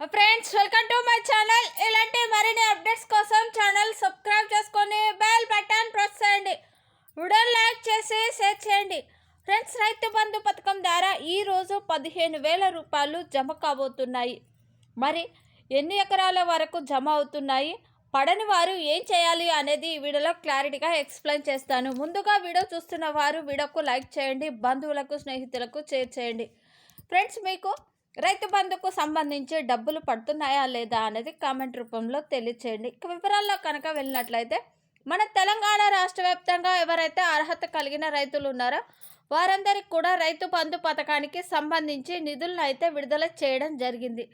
Friends welcome to my channel ఇలాంటి మరిన్ని updates కోసం ఛానల్ సబ్స్క్రైబ్ చేసుకొని బెల్ బటన్ ప్రెస్ చేయండి. వీడియో లైక్ చేసి షేర్ చేయండి. ఫ్రెండ్స్ రైతు బంధు పథకం ద్వారా ఈరోజు పదిహేను వేల రూపాయలు జమ కాబోతున్నాయి. మరి ఎన్ని ఎకరాల వరకు జమ అవుతున్నాయి? పడని వారు ఏం చేయాలి అనేది ఈ వీడియోలో క్లారిటీగా ఎక్స్ప్లెయిన్ చేస్తాను. ముందుగా వీడియో చూస్తున్న వారు వీడియోకు లైక్ చేయండి. బంధువులకు స్నేహితులకు షేర్ చేయండి. ఫ్రెండ్స్ మీకు రైతు బంధుకు సంబంధించి డబ్బులు పడుతున్నాయా లేదా అనేది కామెంట్ రూపంలో తెలియచేయండి. ఇక వివరాల్లో కనుక వెళ్ళినట్లయితే మన తెలంగాణ రాష్ట్ర వ్యాప్తంగా ఎవరైతే అర్హత కలిగిన రైతులు ఉన్నారో వారందరికి కూడా రైతు బంధు పథకానికి సంబంధించి నిధులను అయితే విడుదల చేయడం జరిగింది.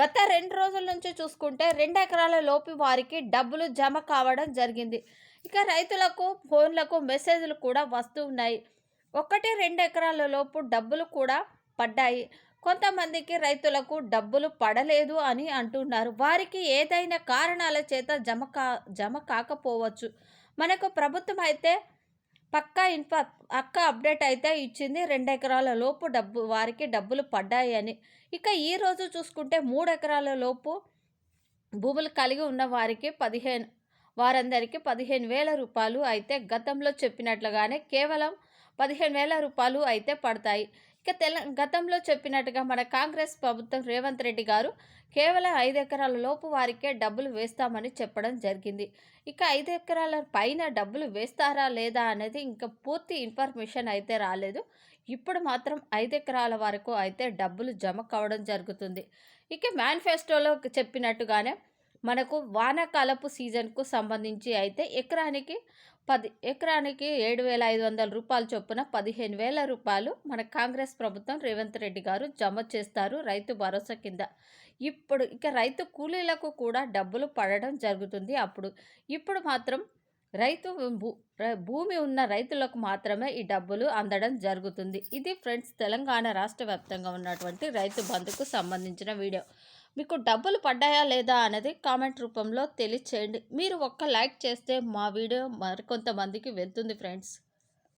గత రెండు రోజుల నుంచి చూసుకుంటే రెండు ఎకరాల లోపు వారికి డబ్బులు జమ కావడం జరిగింది. ఇక రైతులకు ఫోన్లకు మెసేజ్లు కూడా వస్తూ ఉన్నాయి. ఒకటి రెండు ఎకరాల లోపు డబ్బులు కూడా పడ్డాయి. కొంతమందికి రైతులకు డబ్బులు పడలేదు అని అంటున్నారు. వారికి ఏదైనా కారణాల చేత జమ కా జమ కాకపోవచ్చు. మనకు ప్రభుత్వం అయితే పక్కా ఇన్ఫ అక్క అప్డేట్ అయితే ఇచ్చింది. రెండు ఎకరాల లోపు డబ్బు వారికి డబ్బులు పడ్డాయి అని. ఇక ఈరోజు చూసుకుంటే మూడు ఎకరాల లోపు భూములు కలిగి ఉన్న వారికి పదిహేను వారందరికీ పదిహేను వేల రూపాయలు అయితే గతంలో చెప్పినట్లుగానే కేవలం పదిహేను వేల రూపాయలు అయితే పడతాయి. ఇక తెల గతంలో చెప్పినట్టుగా మన కాంగ్రెస్ ప్రభుత్వం రేవంత్ రెడ్డి గారు కేవలం ఐదు ఎకరాల లోపు వారికే డబ్బులు వేస్తామని చెప్పడం జరిగింది. ఇక ఐదు ఎకరాల పైన డబ్బులు వేస్తారా లేదా అనేది ఇంకా పూర్తి ఇన్ఫర్మేషన్ అయితే రాలేదు. ఇప్పుడు మాత్రం ఐదు ఎకరాల వరకు అయితే డబ్బులు జమ కావడం జరుగుతుంది. ఇక మేనిఫెస్టోలో చెప్పినట్టుగానే మనకు వానాకాలపు సీజన్కు సంబంధించి అయితే ఎకరానికి పది ఎకరానికి ఏడు వేల ఐదు వందల రూపాయలు చొప్పున పదిహేను వేల రూపాయలు మన కాంగ్రెస్ ప్రభుత్వం రేవంత్ రెడ్డి గారు జమ చేస్తారు రైతు భరోసా కింద. ఇప్పుడు ఇక రైతు కూలీలకు కూడా డబ్బులు పడడం జరుగుతుంది అప్పుడు. ఇప్పుడు మాత్రం రైతు భూ భూమి ఉన్న రైతులకు మాత్రమే ఈ డబ్బులు అందడం జరుగుతుంది. ఇది ఫ్రెండ్స్ తెలంగాణ రాష్ట్ర వ్యాప్తంగా ఉన్నటువంటి రైతు బంధుకు సంబంధించిన వీడియో. మీకు డబ్బులు పడ్డాయా లేదా అనేది కామెంట్ రూపంలో తెలియచేయండి. మీరు ఒక్క లైక్ చేస్తే మా వీడియో మరికొంతమందికి వెళ్తుంది ఫ్రెండ్స్.